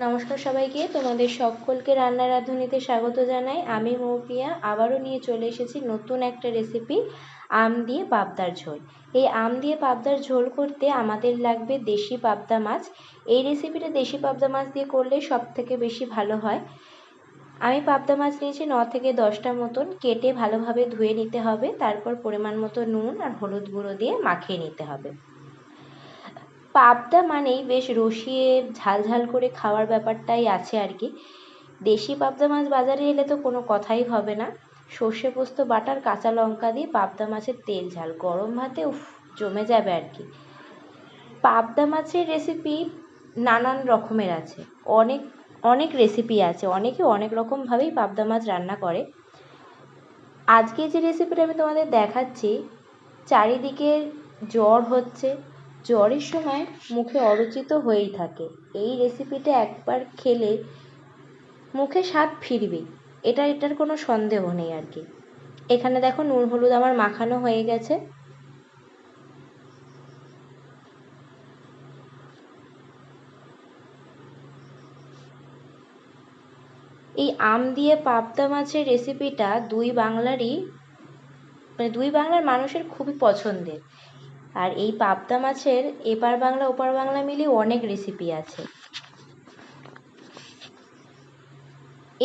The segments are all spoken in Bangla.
নমস্কার সবাইকে। তোমাদের সকলকে রান্না রাঁধুনিতে স্বাগত জানাই। আমি মৌপিয়া। আবারও নিয়ে চলে এসেছি নতুন একটা রেসিপি আম দিয়ে পাবদার ঝোল। এই আম দিয়ে পাবদার ঝোল করতে আমাদের লাগবে দেশি পাবদা মাছ। এই রেসিপিটা দেশি পাবদা মাছ দিয়ে করলে সব থেকে বেশি ভালো হয়। আমি পাবদা মাছ নিয়েছি ন থেকে দশটা মতন। কেটে ভালোভাবে ধুয়ে নিতে হবে। তারপর পরিমাণ মতো নুন আর হলুদ গুঁড়ো দিয়ে মাখিয়ে নিতে হবে। পাবদা মানেই বেশ রসিয়ে ঝাল ঝাল করে খাওয়ার ব্যাপারটাই আছে আর কি। দেশি পাবদা মাছ বাজারে এলে তো কোনো কথাই হবে না। সর্ষে পোস্ত, বাটার, কাঁচা লঙ্কা দিয়ে পাবদা মাছের তেল ঝাল। গরম ভাতে উফ, জমে যাবে আর কি। পাবদা মাছের রেসিপি নানান রকমের আছে। অনেক অনেক রেসিপি আছে। অনেকে অনেক রকমভাবেই পাবদা মাছ রান্না করে। আজকে যে রেসিপিটা আমি তোমাদের দেখাচ্ছি, চারিদিকে জ্বর হচ্ছে জ্বরের সময় মুখে অরুচিত হয়েই থাকে। এই রেসিপিটা একবার খেলে মুখে স্বাদ ফিরবেই এটা এটার কোনো সন্দেহ নেই আর কি। এখানে দেখো নুন, হলুদ আমার মাখানো হয়ে গেছে। এই আম দিয়ে পাবদা মাছের রেসিপিটা দুই বাংলারই মানে দুই বাংলার মানুষের খুবই পছন্দের। আর এই পাবদা মাছের এপার বাংলা, ওপার বাংলা মিলিয়ে অনেক রেসিপি আছে।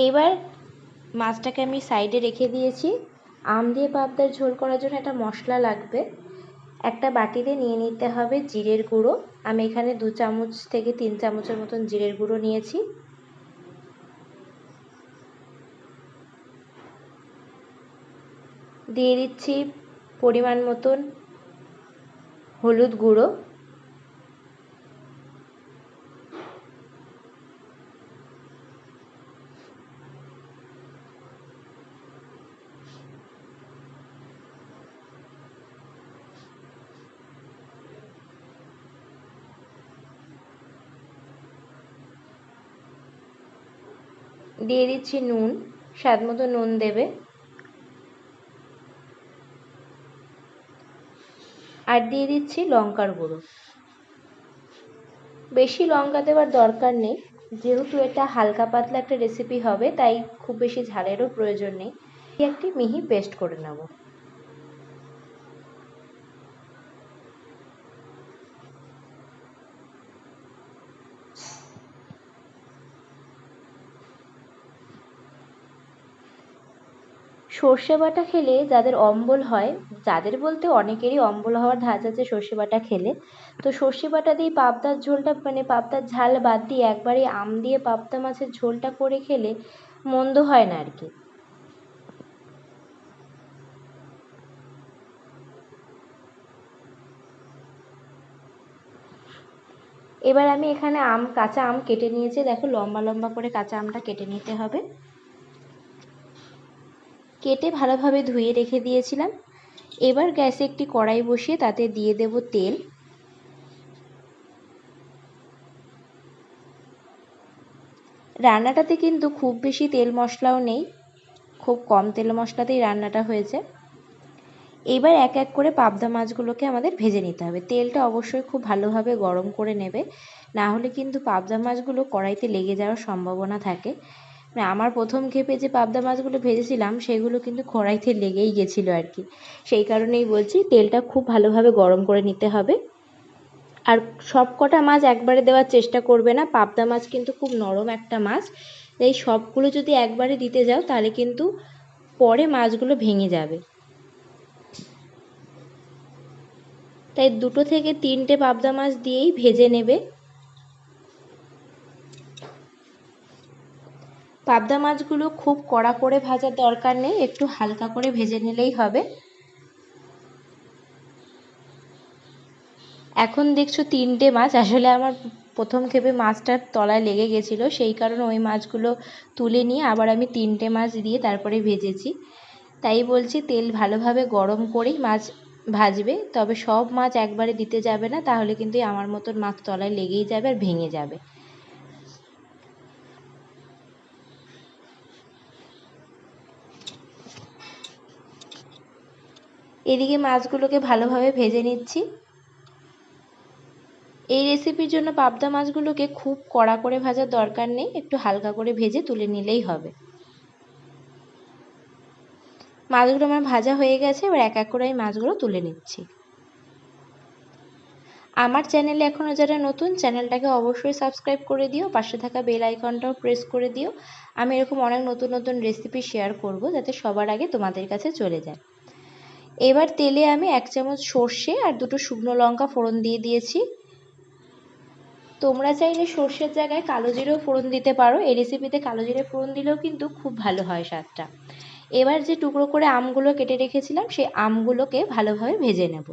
এবার মাছটাকে আমি সাইডে রেখে দিয়েছি। আম দিয়ে পাবদার ঝোল করার জন্য একটা মশলা লাগবে। একটা বাটিতে নিয়ে নিতে হবে জিরের গুঁড়ো। আমি এখানে দু চামচ থেকে তিন চামচের মতন জিরের গুঁড়ো নিয়েছি। দিয়ে দিচ্ছি পরিমাণ মতন হলুদ গুঁড়ো দিয়ে দিচ্ছি নুন স্বাদ মতো নুন দেবে। আর দিয়ে দিচ্ছি লঙ্কার গুঁড়ো। বেশি লঙ্কা দেওয়ার দরকার নেই। যেহেতু এটা হালকা পাতলা একটা রেসিপি হবে, তাই খুব বেশি ঝালেরও প্রয়োজন নেই। একটি মিহি পেস্ট করে নেব। সর্ষে বাটা খেলে যাদের অম্বল হয়, যাদের বলতে অনেকেরই অম্বল হওয়ার ধাঁচ আছে সর্ষে বাটা খেলে। তো সর্ষে বাটা দিয়ে পাবদার ঝোলটা মানে পাবদার ঝাল বাদ দিয়ে একবারে আম দিয়ে পাবদা মাছের ঝোলটা করে খেলে মন্দ হয় না আর কি এবার আমি এখানে আম, কাঁচা আম কেটে নিয়েছি। দেখো লম্বা লম্বা করে কাঁচা আমটা কেটে নিতে হবে। কেটে ভালোভাবে ধুয়ে রেখে দিয়েছিলাম। এবার গ্যাসে একটি কড়াই বসিয়ে তাতে দিয়ে দেব তেল। রান্নাটাতে কিন্তু খুব বেশি তেল মশলাও নেই, খুব কম তেল মশলাতেই রান্নাটা হয়েছে। এবার এক এক করে পাবদা মাছগুলোকে আমাদের ভেজে নিতে হবে। তেলটা অবশ্যই খুব ভালোভাবে গরম করে নেবে, না হলে কিন্তু পাবদা মাছগুলো কড়াইতে লেগে যাওয়ার সম্ভাবনা থাকে। মানে আমার প্রথম ক্ষেপে যে পাবদা মাছগুলো ভেজেছিলাম, সেগুলো কিন্তু কড়াইতে লেগেই গেছিল আর কি। সেই কারণেই বলছি, তেলটা খুব ভালোভাবে গরম করে নিতে হবে। আর সব কটা মাছ একবারে দেওয়ার চেষ্টা করবে না। পাবদা মাছ কিন্তু খুব নরম একটা মাছ। এই সবগুলো যদি একবারে দিতে যাও, তাহলে কিন্তু পরে মাছগুলো ভেঙে যাবে। তাই দুটো থেকে তিনটে পাবদা মাছ দিয়েই ভেজে নেবে। পাবদা মাছগুলো খুব কড়া করে ভাজার দরকার নেই, একটু হালকা করে ভেজে নিলেই হবে। এখন দেখছ তিনটে মাছ, আসলে আমার প্রথম খেপে মাছটার তলায় লেগে গেছিল, সেই কারণে ওই মাছগুলো তুলে নিয়ে আবার আমি তিনটে মাছ দিয়ে তারপরে ভেজেছি। তাই বলছি তেল ভালোভাবে গরম করেই মাছ ভাজবে, তবে সব মাছ একবারে দিতে যাবে না, তাহলে কিন্তু আমার মতন মাছ তলায় লেগেই যাবে আর ভেঙে যাবে। এদিকে মাছগুলোকে ভালোভাবে ভেজে নিচ্ছি। এই রেসিপির জন্য পাবদা মাছগুলোকে খুব কড়া করে ভাজার দরকার নেই, একটু হালকা করে ভেজে তুলে নিলেই হবে। মাছগুলো আমার ভাজা হয়ে গেছে, এবার এক এক করে আমি মাছগুলো তুলে নিচ্ছি। আমার চ্যানেলে এখনও যারা নতুন চ্যানেলটাকে অবশ্যই সাবস্ক্রাইব করে দিও, পাশে থাকা বেল আইকনটাও প্রেস করে দিও। আমি এরকম অনেক নতুন নতুন রেসিপি শেয়ার করব, যাতে সবার আগে তোমাদের কাছে চলে যায়। এবার তেলে আমি এক চামচ সর্ষে আর দুটো শুকনো লঙ্কা ফোড়ন দিয়ে দিয়েছি। তোমরা চাইলে সর্ষের জায়গায় কালো জিরেও ফোড়ন দিতে পারো। এই রেসিপিতে কালো জিরে ফোড়ন দিলেও কিন্তু খুব ভালো হয় স্বাদটা। এবার যে টুকরো করে আমগুলো কেটে রেখেছিলাম, সেই আমগুলোকে ভালোভাবে ভেজে নেব।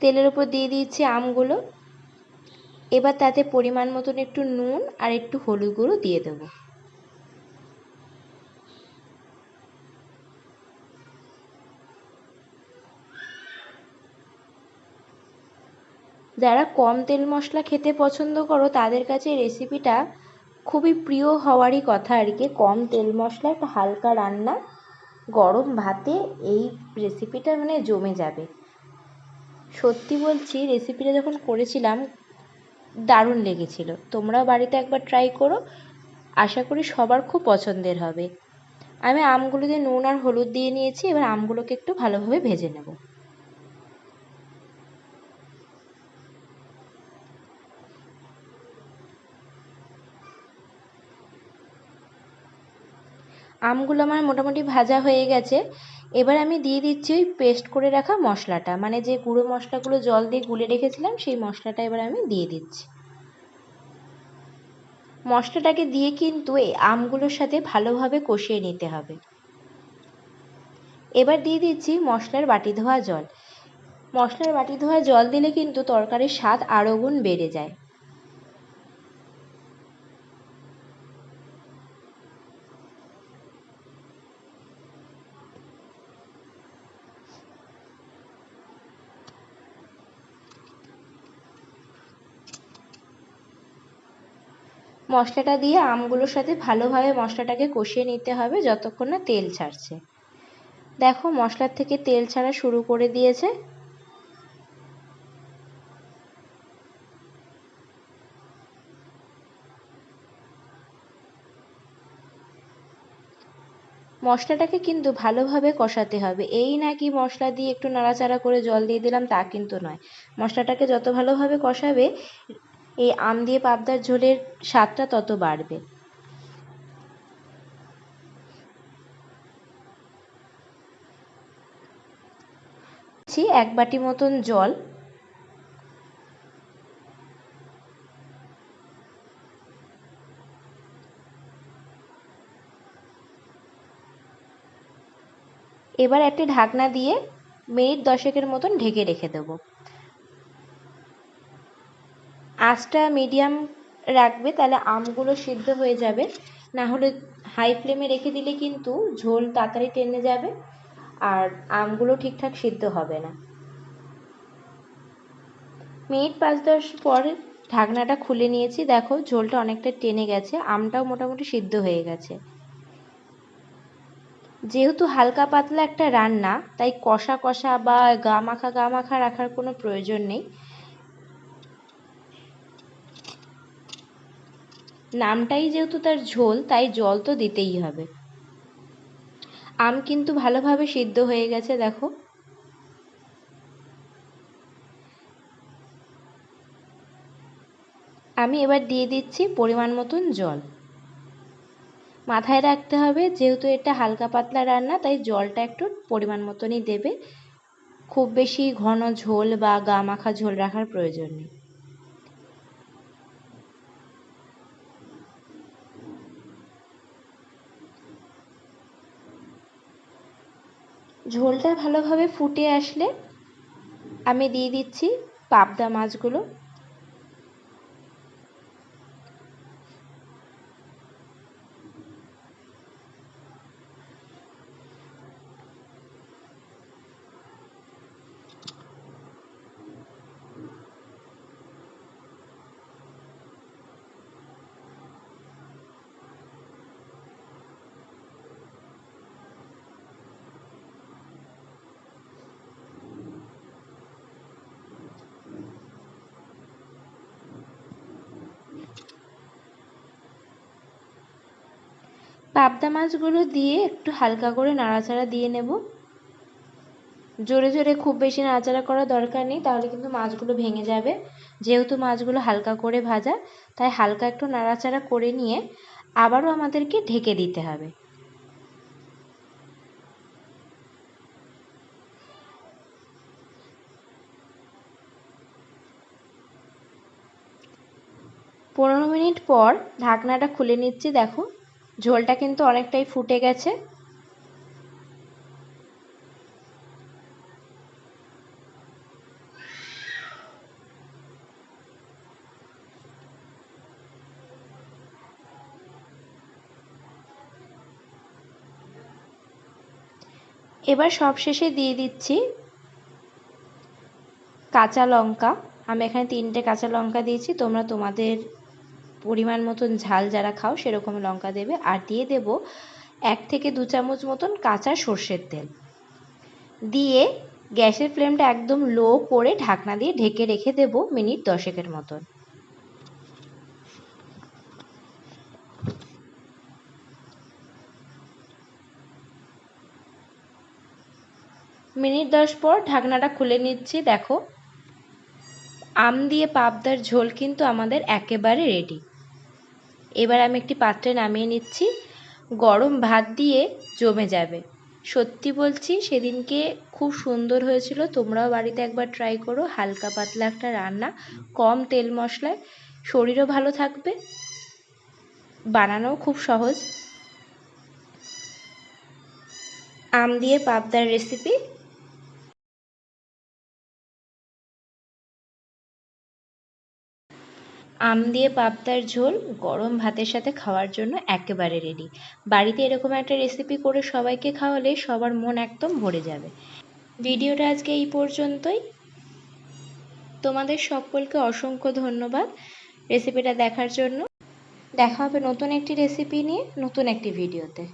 তেলের উপর দিয়ে দিচ্ছি আমগুলো। এবার তাতে পরিমাণ মতন একটু নুন আর একটু হলুদ গুঁড়ো দিয়ে দেবো। যারা কম তেল মশলা খেতে পছন্দ করো, তাদের কাছে রেসিপিটা খুবই প্রিয় হওয়ারই কথা আর কি। কম তেল মশলা একটা হালকা রান্না, গরম ভাতে এই রেসিপিটা মানে জমে যাবে। সত্যি বলছি রেসিপিটা যখন করেছিলাম, দারুণ লেগেছিল। তোমরাও বাড়িতে একবার ট্রাই করো। আশা করি সবার খুব পছন্দের হবে। আমি আমগুলোতে নুন আর হলুদ দিয়ে নিয়েছি, এবার আমগুলোকে একটু ভালোভাবে ভেজে নেব। আমগুলো আমার মোটামুটি ভাজা হয়ে গেছে। এবার আমি দিয়ে দিচ্ছি ওই পেস্ট করে রাখা মশলাটা। মানে যে গুঁড়ো মশলাগুলো জল দিয়ে গুলে রেখেছিলাম, সেই মশলাটা এবার আমি দিয়ে দিচ্ছি। মশলাটাকে দিয়ে কিন্তু এই আমগুলোর সাথে ভালোভাবে কষিয়ে নিতে হবে। এবার দিয়ে দিচ্ছি মশলার বাটি ধোয়া জল। মশলার বাটি ধোয়া জল দিলে কিন্তু তরকারির স্বাদ আরও গুণ বেড়ে যায়। মশলাটা দিয়ে আমগুলোর সাথে ভালোভাবে মশলাটাকে কষিয়ে নিতে হবে যতক্ষণ না তেল ছাড়ছে। দেখো মশলার থেকে তেল ছাড়া শুরু করে দিয়েছে। মশলাটাকে কিন্তু ভালোভাবে কষাতে হবে। এই নাকি মশলা দিয়ে একটু নাড়াচাড়া করে জল দিয়ে দিলাম তা কিন্তু নয়। মশলাটাকে যত ভালোভাবে কষাবে এই আম দিয়ে পাবদার ঝোলের স্বাদটা তত বাড়বে। এক বাটি মতন জল। এবার একটি ঢাকনা দিয়ে মিনিট দশেকের মতন ঢেকে রেখে দেবো। আঁচটা মিডিয়াম রাখবে, তাহলে আমগুলো সিদ্ধ হয়ে যাবে। না হলে হাই ফ্লেমে রেখে দিলে কিন্তু ঝোল তাড়াতাড়ি টেনে যাবে আর আমগুলো ঠিকঠাক সিদ্ধ হবে না। মিনিট পাঁচ দশ পর ঢাকনাটা খুলে নিয়েছি। দেখো, ঝোলটা অনেকটা টেনে গেছে, আমটাও মোটামুটি সিদ্ধ হয়ে গেছে। যেহেতু হালকা পাতলা একটা রান্না, তাই কষা কষা বা গা মাখা গা মাখা রাখার কোনো প্রয়োজন নেই। নামটাই যেহেতু তার ঝোল, তাই জল তো দিতেই হবে। আম কিন্তু ভালোভাবে সিদ্ধ হয়ে গেছে, দেখো। আমি এবার দিয়ে দিচ্ছি পরিমাণ মতন জল। মাথায় রাখতে হবে, যেহেতু এটা হালকা পাতলা রান্না, তাই জলটা একটু পরিমাণ মতনই দেবে। খুব বেশি ঘন ঝোল বা গা মাখা ঝোল রাখার প্রয়োজন নেই। ঝোলটা ভালোভাবে ফুটে আসলে আমি দিয়ে দিচ্ছি পাবদা মাছগুলো। পাবদা মাছগুলো দিয়ে একটু হালকা করে নাড়াচাড়া দিয়ে নেব। জোরে জোরে খুব বেশি নাড়াচাড়া করার দরকার নেই, তাহলে কিন্তু মাছগুলো ভেঙে যাবে। যেহেতু মাছগুলো হালকা করে ভাজা, তাই হালকা একটু নাড়াচাড়া করে নিয়ে আবারও আমাদেরকে ঢেকে দিতে হবে। পনেরো মিনিট পর ঢাকনাটা খুলে নিচ্ছি, দেখো। ঝোলটা কিন্তু অনেকটাই ফুটে গেছে। এবার সবশেষে দিয়ে দিচ্ছি কাঁচা লঙ্কা। আমি এখানে তিনটে কাঁচা লঙ্কা দিয়েছি, তোমরা তোমাদের পরিমাণ মতন ঝাল যারা খাও, সেরকম লঙ্কা দেবে। আর দিয়ে দেব এক থেকে দু চামচ মতন কাঁচা সর্ষের তেল। দিয়ে গ্যাসের ফ্লেমটা একদম লো করে ঢাকনা দিয়ে ঢেকে রেখে দেব মিনিট দশেকের মতন। মিনিট দশ পর ঢাকনাটা খুলে নিচ্ছি, দেখো। আম দিয়ে পাবদার ঝোল কিন্তু আমাদের একেবারে রেডি এবার আমি একটি পাত্রে নামিয়ে নিচ্ছি। গরম ভাত দিয়ে জমে যাবে। সত্যি বলছি, সেদিনকে খুব সুন্দর হয়েছিল। তোমরাও বাড়িতে একবার ট্রাই করো। হালকা পাতলা একটা রান্না, কম তেল মশলায়। শরীরও ভালো থাকবে। বানানোও খুব সহজ। আম দিয়ে পাবদার রেসিপি আম দিয়ে পাবদার ঝোল গরম ভাতের সাথে খাওয়ার জন্য একেবারে রেডি বাড়িতে এরকম একটা রেসিপি করে সবাইকে খাওয়ালে সবার মন একদম ভরে যাবে। ভিডিওটা আজকে এই পর্যন্তই। তোমাদের সকলকে অসংখ্য ধন্যবাদ রেসিপিটা দেখার জন্য। দেখা হবে নতুন একটি রেসিপি নিয়ে নতুন একটি ভিডিওতে